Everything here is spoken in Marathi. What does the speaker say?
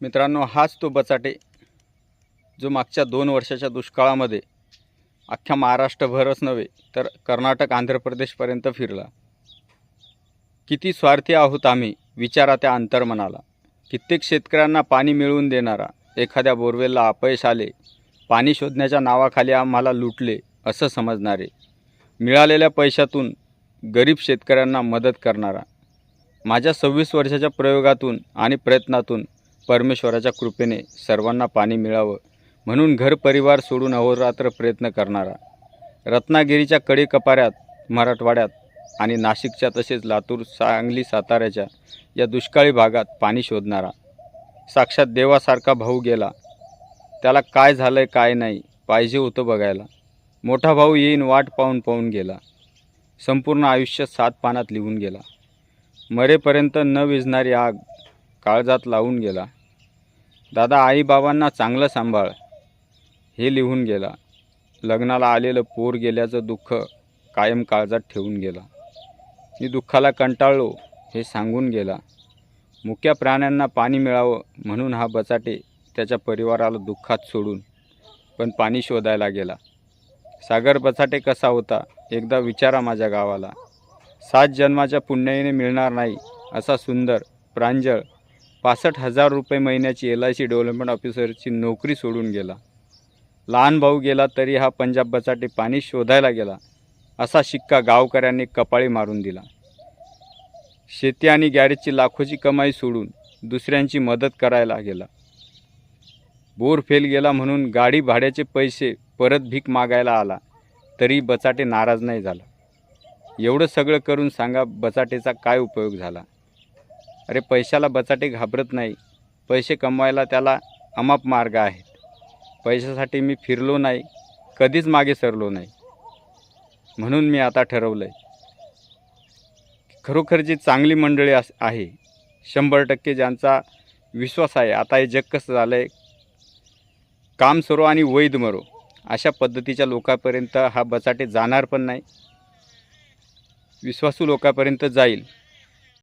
मित्रांनो हाच तो बचाटे जो मागच्या दोन वर्षाच्या दुष्काळामध्ये अख्ख्या महाराष्ट्रभरच नव्हे तर कर्नाटक आंध्र प्रदेशपर्यंत फिरला. किती स्वार्थी आहोत आम्ही विचारा त्या अंतर्मनाला. कित्येक शेतकऱ्यांना पाणी मिळवून देणारा एखाद्या बोरवेलला अपयश आले पाणी शोधण्याच्या नावाखाली आम्हाला लुटले असं समजणारे. मिळालेल्या पैशातून गरीब शेतकऱ्यांना मदत करणारा. माझ्या सव्वीस वर्षाच्या प्रयोगातून आणि प्रयत्नातून परमेश्वराच्या कृपेने सर्वांना पाणी मिळावं म्हणून घर परिवार सोडून अहोरात्र प्रयत्न करणारा. रत्नागिरीच्या कडेकपाऱ्यात मराठवाड्यात आणि नाशिकच्या तसेच लातूर सांगली साताऱ्याच्या या दुष्काळी भागात पाणी शोधणारा. साक्षात देवासारखा भाऊ गेला. त्याला काय झालं आहे काय नाही पाहिजे होतं बघायला. मोठा भाऊ येईन वाट पाहून पाहून गेला. संपूर्ण आयुष्य सात पानात लिहून गेला. मरेपर्यंत न विझणारी आग काळजात लावून गेला. दादा आईबाबांना चांगलं सांभाळ. हे लिहून गेला. लग्नाला आलेलं पोर गेल्याचं दुःख कायम काळजात ठेवून गेला. मी दुःखाला कंटाळलो हे सांगून गेला. मुक्या प्राण्यांना पाणी मिळावं म्हणून हा बचाटे त्याच्या परिवाराला दुःखात सोडून पण पाणी शोधायला गेला. सागर बचाटे कसा होता एकदा विचारा माझ्या गावाला. सात जन्माच्या पुण्याईने मिळणार नाही असा सुंदर प्रांजळ पासष्ट हजार रुपये महिन्याची एल आय सी डेव्हलपमेंट ऑफिसरची नोकरी सोडून गेला. लहान भाऊ गेला तरी हा पंजाब बचाटे पाणी शोधायला गेला असा शिक्का गावकऱ्यांनी कपाळी मारून दिला. शेती आणि गॅरेजची लाखोची कमाई सोडून दुसऱ्यांची मदत करायला गेला. बोर फेल गेला म्हणून गाडी भाड्याचे पैसे परत भीक मागायला आला तरी बचाटे नाराज नाही झाला. एवढं सगळं करून सांगा बचाटेचा काय उपयोग झाला? अरे पैशाला बचाटे घाबरत नाही. पैसे कमवायला त्याला अमाप मार्ग आहेत पैशासाठी मी फिरलो नाही कधीच मागे सरलो नाही. म्हणून मी आता ठरवलं आहे खरोखर जी चांगली मंडळी अस आहे शंभर टक्के ज्यांचा विश्वास आहे आता हे जग कसं झालं आहे काम सरो आणि वैध मरो अशा पद्धतीच्या लोकांपर्यंत हा बचाटे जाणार पण नाही. विश्वासू लोकांपर्यंत जाईल.